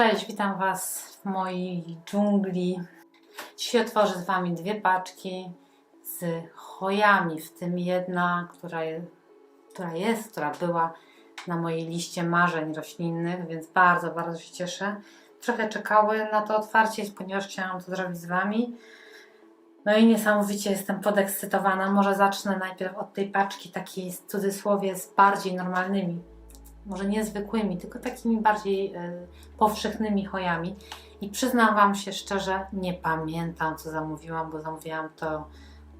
Cześć, witam Was w mojej dżungli. Dzisiaj otworzę z Wami dwie paczki z chojami, w tym jedna, która, je, która jest, która była na mojej liście marzeń roślinnych, więc bardzo, bardzo się cieszę. Trochę czekały na to otwarcie, ponieważ chciałam to zrobić z Wami. No i niesamowicie jestem podekscytowana. Może zacznę najpierw od tej paczki takiej w cudzysłowie z bardziej normalnymi może niezwykłymi, tylko takimi bardziej e, powszechnymi chojami. I przyznam Wam się szczerze, nie pamiętam, co zamówiłam, bo zamówiłam to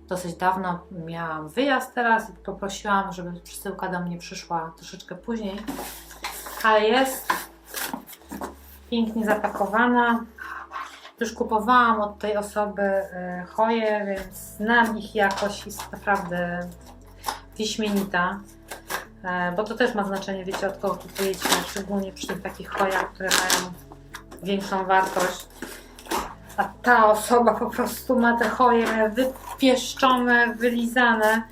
dosyć dawno. Miałam wyjazd teraz i poprosiłam, żeby przesyłka do mnie przyszła troszeczkę później. Ale jest pięknie zapakowana. Już kupowałam od tej osoby e, choje, więc znam ich jakość jest naprawdę wyśmienita. E, bo to też ma znaczenie, wiecie, od kogo kupujecie, szczególnie przy tych takich chojach, które mają większą wartość. A ta osoba po prostu ma te choje wypieszczone, wylizane,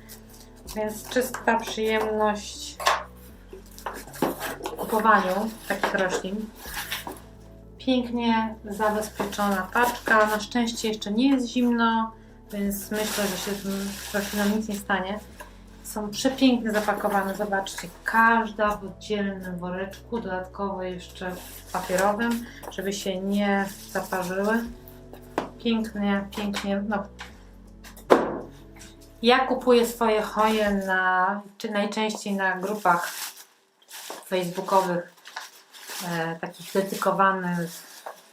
więc czysta przyjemność w kupowaniu takich roślin. Pięknie zabezpieczona paczka. Na szczęście jeszcze nie jest zimno, więc myślę, że się tym roślinom nic nie stanie. Są przepięknie zapakowane. Zobaczcie, każda w oddzielnym woreczku, dodatkowo jeszcze papierowym, żeby się nie zaparzyły. Pięknie, pięknie. No. Ja kupuję swoje choje na, czy najczęściej na grupach facebookowych, e, takich dedykowanych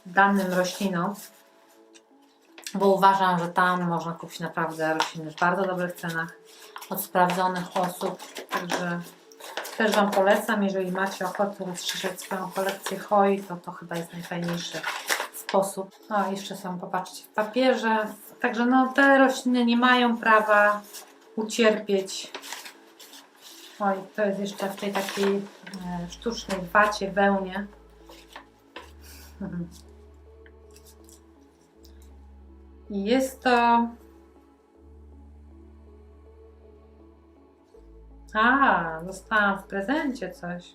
danym roślinom, bo uważam, że tam można kupić naprawdę rośliny w bardzo dobrych cenach od sprawdzonych osób. Także też Wam polecam, jeżeli macie ochotę rozszerzyć swoją kolekcję choi, to to chyba jest najfajniejszy sposób. No, jeszcze są, popatrzcie, w papierze. Także no, te rośliny nie mają prawa ucierpieć. Oj, to jest jeszcze w tej takiej e, sztucznej wacie, wełnie. I jest to A, dostałam w prezencie coś.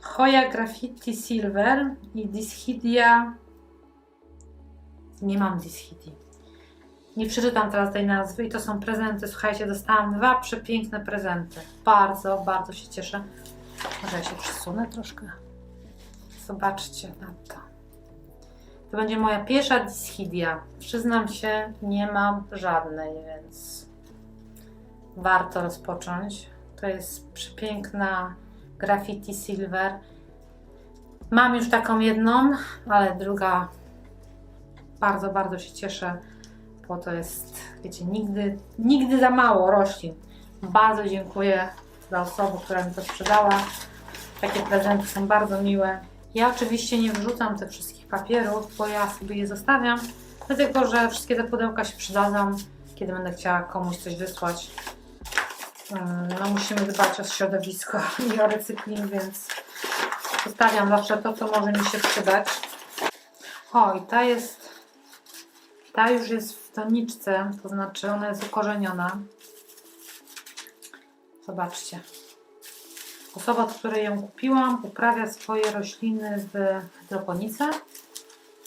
Hoya Graffiti Silver i Dischidia. Nie mam Dischidii. Nie przeczytam teraz tej nazwy i to są prezenty. Słuchajcie, dostałam dwa przepiękne prezenty. Bardzo, bardzo się cieszę. Może ja się przesunę troszkę. Zobaczcie na to. To będzie moja pierwsza Dischidia. Przyznam się, nie mam żadnej, więc warto rozpocząć. To jest przepiękna graffiti silver. Mam już taką jedną, ale druga bardzo, bardzo się cieszę, bo to jest, wiecie, nigdy, nigdy za mało roślin. Bardzo dziękuję za osobę, która mi to sprzedała. Takie prezenty są bardzo miłe. Ja oczywiście nie wrzucam tych wszystkich papierów, bo ja sobie je zostawiam, dlatego że wszystkie te pudełka się przydadzą, kiedy będę chciała komuś coś wysłać. No musimy dbać o środowisko i o recykling, więc zostawiam zawsze to, co może mi się przydać. O, i ta jest, ta już jest w doniczce, to znaczy ona jest ukorzeniona. Zobaczcie. Osoba, od której ją kupiłam, uprawia swoje rośliny w hydroponice.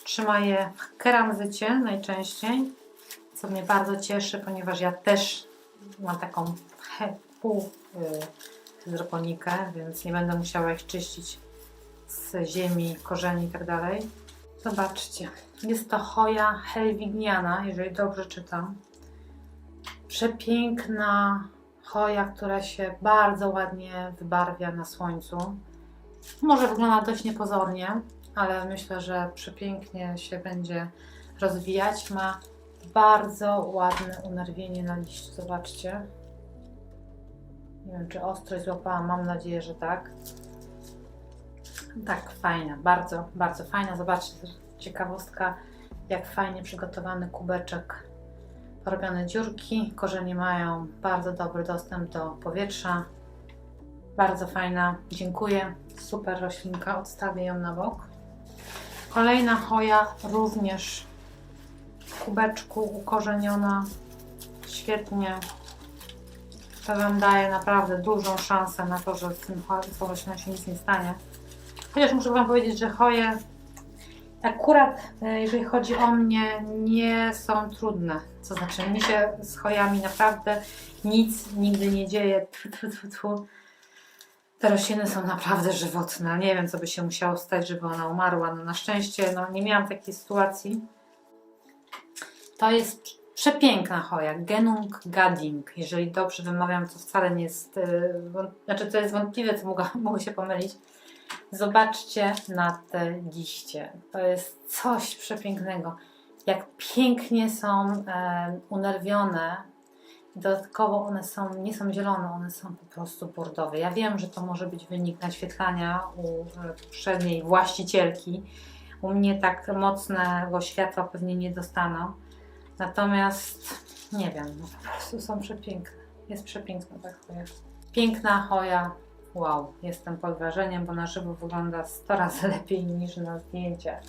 Trzyma je w keramzycie najczęściej, co mnie bardzo cieszy, ponieważ ja też mam taką pół hydroponikę, więc nie będę musiała ich czyścić z ziemi, korzeni i tak. Zobaczcie, jest to choja helwigniana, jeżeli dobrze czytam. Przepiękna choja, która się bardzo ładnie wybarwia na słońcu. Może wygląda dość niepozornie, ale myślę, że przepięknie się będzie rozwijać. Ma bardzo ładne unerwienie na liściu. Zobaczcie. Nie wiem, czy ostrość złapałam. Mam nadzieję, że tak. Tak, fajna. Bardzo, bardzo fajna. Zobaczcie, ciekawostka, jak fajnie przygotowany kubeczek. Porobione dziurki. Korzenie mają bardzo dobry dostęp do powietrza. Bardzo fajna. Dziękuję. Super roślinka. Odstawię ją na bok. Kolejna choja również w kubeczku ukorzeniona. Świetnie to Wam daje naprawdę dużą szansę na to, że z tym roślinom się nic nie stanie. Chociaż muszę Wam powiedzieć, że choje akurat, e, jeżeli chodzi o mnie, nie są trudne. To znaczy, mi się z chojami naprawdę nic nigdy nie dzieje. Tfu, tfu, tfu. Te rośliny są naprawdę żywotne. Nie wiem, co by się musiało stać, żeby ona umarła. No, na szczęście no, nie miałam takiej sytuacji. To jest przepiękna choja, Genung Gading. Jeżeli dobrze wymawiam, to wcale nie jest, wąt- znaczy to jest wątpliwe, to mogę, mogę się pomylić. Zobaczcie na te liście. To jest coś przepięknego. Jak pięknie są e, unerwione. Dodatkowo one są, nie są zielone, one są po prostu bordowe. Ja wiem, że to może być wynik naświetlania u e, poprzedniej właścicielki. U mnie tak mocnego światła pewnie nie dostaną. Natomiast nie wiem, no po prostu są przepiękne. Jest przepiękna ta choja. Piękna choja. Wow, jestem pod wrażeniem, bo na żywo wygląda 100 razy lepiej niż na zdjęciach.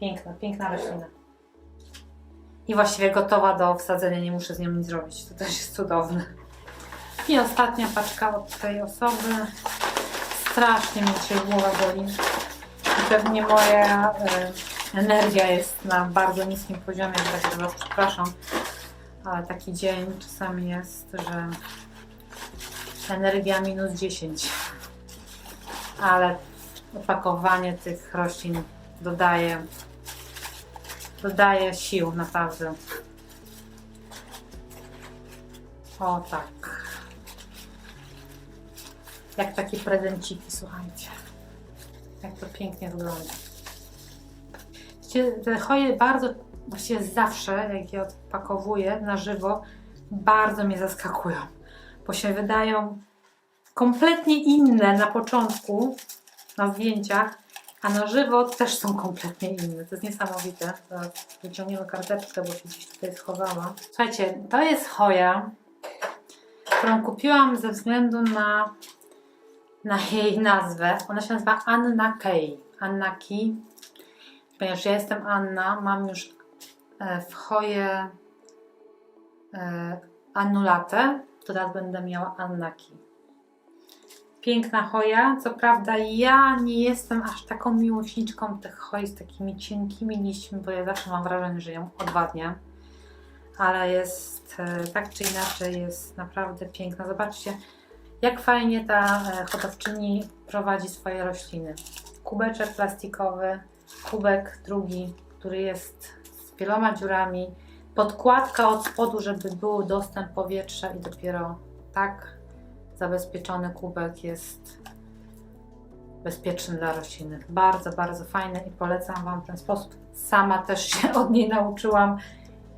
Piękna, piękna roślina. I właściwie gotowa do wsadzenia, nie muszę z nią nic zrobić. To też jest cudowne. I ostatnia paczka od tej osoby. Strasznie mnie dzisiaj głowa boli. I pewnie moja e, energia jest na bardzo niskim poziomie, także Was przepraszam. Ale taki dzień czasami jest, że energia minus 10. Ale opakowanie tych roślin dodaje, dodaje sił naprawdę. O tak. Jak takie prezenciki, słuchajcie. Jak to pięknie wygląda. Te choje bardzo, właściwie zawsze, jak je odpakowuję na żywo, bardzo mnie zaskakują, bo się wydają kompletnie inne na początku, na zdjęciach, a na żywo też są kompletnie inne. To jest niesamowite. Zaraz wyciągniemy karteczkę, bo się gdzieś tutaj schowała. Słuchajcie, to jest choja, którą kupiłam ze względu na, na jej nazwę. Ona się nazywa Anna Kay. Anna Key ponieważ ja jestem Anna, mam już e, w choję e, annulatę, to teraz będę miała Annaki. Piękna choja, co prawda ja nie jestem aż taką miłośniczką tych choi z takimi cienkimi liśćmi, bo ja zawsze mam wrażenie, że ją odwadniam, ale jest e, tak czy inaczej jest naprawdę piękna. Zobaczcie, jak fajnie ta e, hodowczyni prowadzi swoje rośliny. Kubeczek plastikowy, kubek drugi, który jest z wieloma dziurami, podkładka od spodu, żeby był dostęp powietrza i dopiero tak zabezpieczony kubek jest bezpieczny dla rośliny. Bardzo, bardzo fajny i polecam Wam ten sposób. Sama też się od niej nauczyłam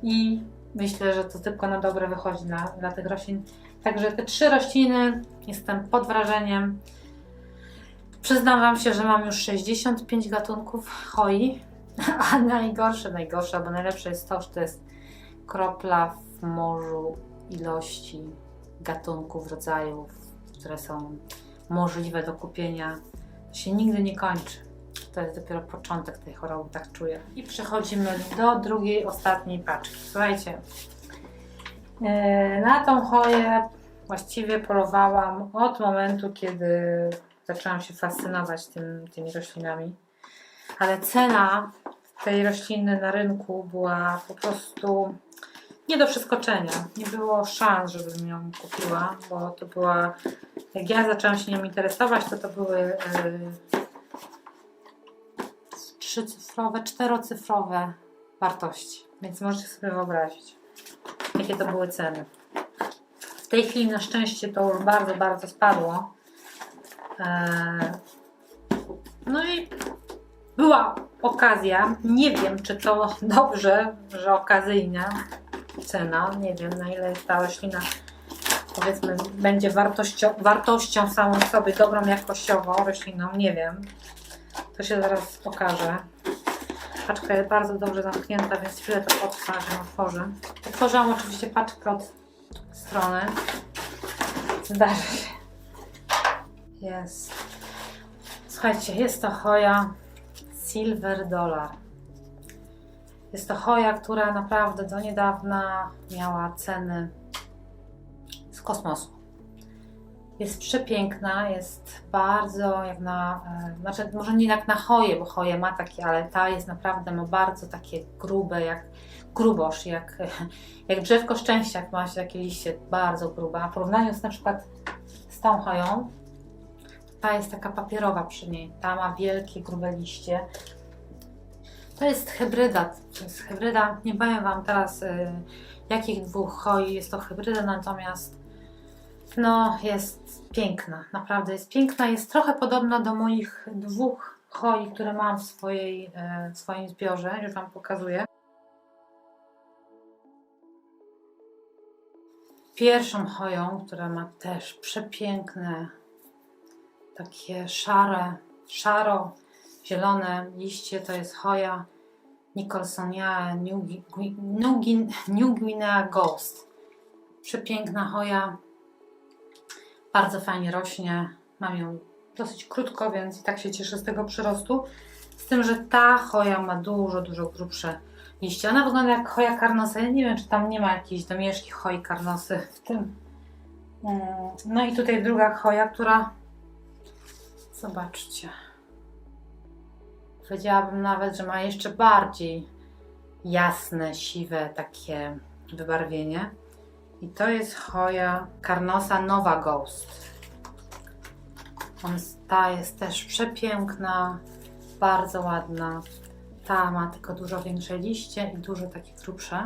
i myślę, że to tylko na dobre wychodzi dla, dla tych roślin. Także te trzy rośliny jestem pod wrażeniem. Przyznam Wam się, że mam już 65 gatunków choi, a najgorsze, najgorsze, bo najlepsze jest to, że to jest kropla w morzu ilości gatunków, rodzajów, które są możliwe do kupienia. To się nigdy nie kończy. To jest dopiero początek tej choroby, tak czuję. I przechodzimy do drugiej, ostatniej paczki. Słuchajcie, e, na tą choję właściwie polowałam od momentu, kiedy zaczęłam się fascynować tym, tymi roślinami. Ale cena tej rośliny na rynku była po prostu nie do przeskoczenia. Nie było szans, żebym ją kupiła, bo to była. Jak ja zaczęłam się nią interesować, to to były yy, trzycyfrowe, czterocyfrowe wartości. Więc możecie sobie wyobrazić, jakie to były ceny. W tej chwili na szczęście to już bardzo, bardzo spadło. Eee, No i była okazja. Nie wiem, czy to dobrze, że okazyjna cena. Nie wiem, na ile ta roślina powiedzmy będzie wartością, wartością samą sobie, dobrą jakościowo rośliną. Nie wiem. To się zaraz okaże. Paczka jest bardzo dobrze zamknięta, więc chwilę to ją otworzę. Otworzyłam oczywiście paczkę od strony. Zdarzy się. Jest. Słuchajcie, jest to choja Silver Dollar. Jest to choja, która naprawdę do niedawna miała ceny z kosmosu. Jest przepiękna, jest bardzo jak na, e, znaczy może nie jak na choję, bo choje ma takie, ale ta jest naprawdę, ma bardzo takie grube, jak grubosz, jak, jak drzewko szczęścia, jak ma się takie liście, bardzo grube. W porównaniu z na przykład z tą choją, ta jest taka papierowa przy niej, ta ma wielkie, grube liście. To jest hybryda, to jest hybryda, nie powiem Wam teraz y, jakich dwóch choi jest to hybryda, natomiast no jest piękna, naprawdę jest piękna, jest trochę podobna do moich dwóch choi, które mam w, swojej, e, w swoim zbiorze, już Wam pokazuję. Pierwszą choją, która ma też przepiękne, takie szare, szaro-zielone liście, to jest choja Nicholsonia New, Gui- New, Guin- New Guinea Ghost. Przepiękna choja, bardzo fajnie rośnie. Mam ją dosyć krótko, więc i tak się cieszę z tego przyrostu. Z tym, że ta choja ma dużo, dużo grubsze liście. Ona wygląda jak choja karnosa. Ja nie wiem, czy tam nie ma jakiejś domieszki choi karnosy w tym. Mm, No i tutaj druga choja, która. Zobaczcie. Powiedziałabym nawet, że ma jeszcze bardziej jasne, siwe takie wybarwienie. I to jest choja Carnosa Nova Ghost. On, ta jest też przepiękna, bardzo ładna. Ta ma tylko dużo większe liście i dużo takie grubsze.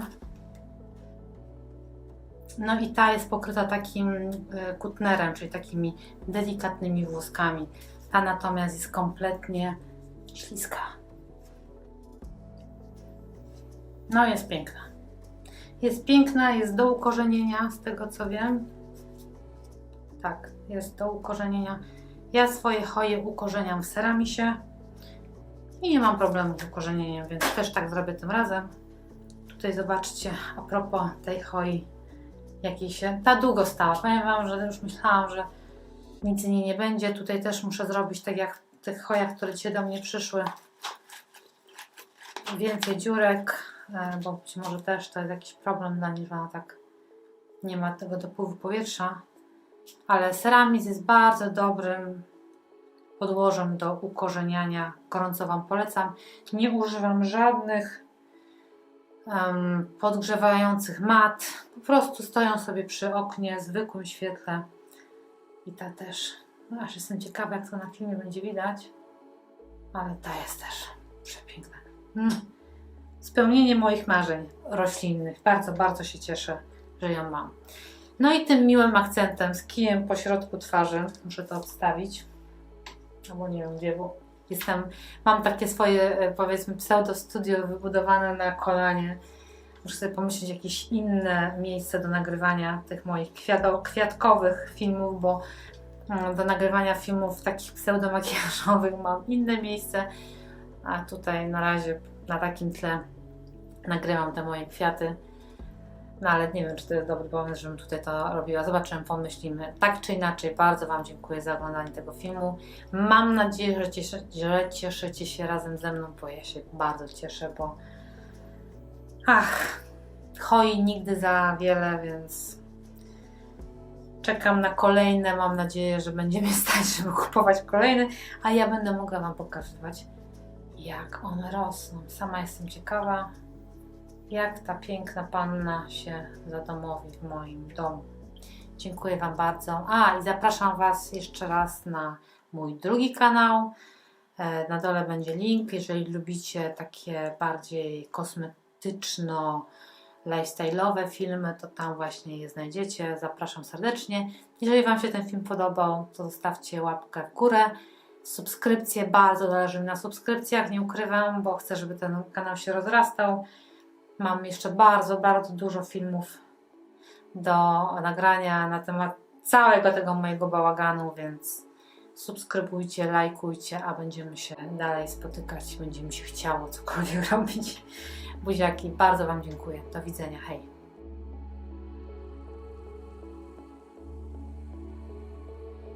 No i ta jest pokryta takim y, kutnerem, czyli takimi delikatnymi włoskami. Ta natomiast jest kompletnie śliska. No jest piękna. Jest piękna, jest do ukorzenienia, z tego co wiem. Tak, jest do ukorzenienia. Ja swoje choje ukorzeniam w ceramisie i nie mam problemu z ukorzenieniem, więc też tak zrobię tym razem. Tutaj zobaczcie, a propos tej choi, jakiej się... Ta długo stała. Powiem Wam, że już myślałam, że nic z niej nie będzie. Tutaj też muszę zrobić tak jak w tych chojach, które dzisiaj do mnie przyszły. Więcej dziurek, e, bo być może też to jest jakiś problem dla niej, że ona tak nie ma tego dopływu powietrza. Ale ceramid jest bardzo dobrym podłożem do ukorzeniania. Gorąco Wam polecam. Nie używam żadnych em, podgrzewających mat. Po prostu stoją sobie przy oknie, zwykłym świetle. I ta też. No, aż jestem ciekawa, jak to na filmie będzie widać. Ale ta jest też przepiękna. Mm. Spełnienie moich marzeń roślinnych. Bardzo, bardzo się cieszę, że ją mam. No i tym miłym akcentem z kijem po środku twarzy, muszę to odstawić, albo nie wiem gdzie, bo jestem, mam takie swoje e, powiedzmy pseudo studio wybudowane na kolanie. Muszę sobie pomyśleć jakieś inne miejsce do nagrywania tych moich kwiato, kwiatkowych filmów, bo mm, do nagrywania filmów takich pseudomakijażowych mam inne miejsce, a tutaj na razie na takim tle nagrywam te moje kwiaty. No ale nie wiem, czy to jest dobry pomysł, żebym tutaj to robiła. Zobaczymy, pomyślimy. Tak czy inaczej, bardzo Wam dziękuję za oglądanie tego filmu. Mam nadzieję, że, cieszy, że cieszycie się razem ze mną, bo ja się bardzo cieszę, bo ach, choi nigdy za wiele, więc czekam na kolejne. Mam nadzieję, że będzie mnie stać, żeby kupować kolejne, a ja będę mogła Wam pokazywać, jak one rosną. Sama jestem ciekawa jak ta piękna panna się zadomowi w moim domu. Dziękuję Wam bardzo. A i zapraszam Was jeszcze raz na mój drugi kanał. E, Na dole będzie link. Jeżeli lubicie takie bardziej kosmetyczno, lifestyle'owe filmy, to tam właśnie je znajdziecie. Zapraszam serdecznie. Jeżeli Wam się ten film podobał, to zostawcie łapkę w górę. Subskrypcje, bardzo zależy mi na subskrypcjach, nie ukrywam, bo chcę, żeby ten kanał się rozrastał. Mam jeszcze bardzo, bardzo dużo filmów do nagrania na temat całego tego mojego bałaganu, więc subskrybujcie, lajkujcie, a będziemy się dalej spotykać. Będzie mi się chciało cokolwiek robić. Buziaki, bardzo Wam dziękuję. Do widzenia. Hej.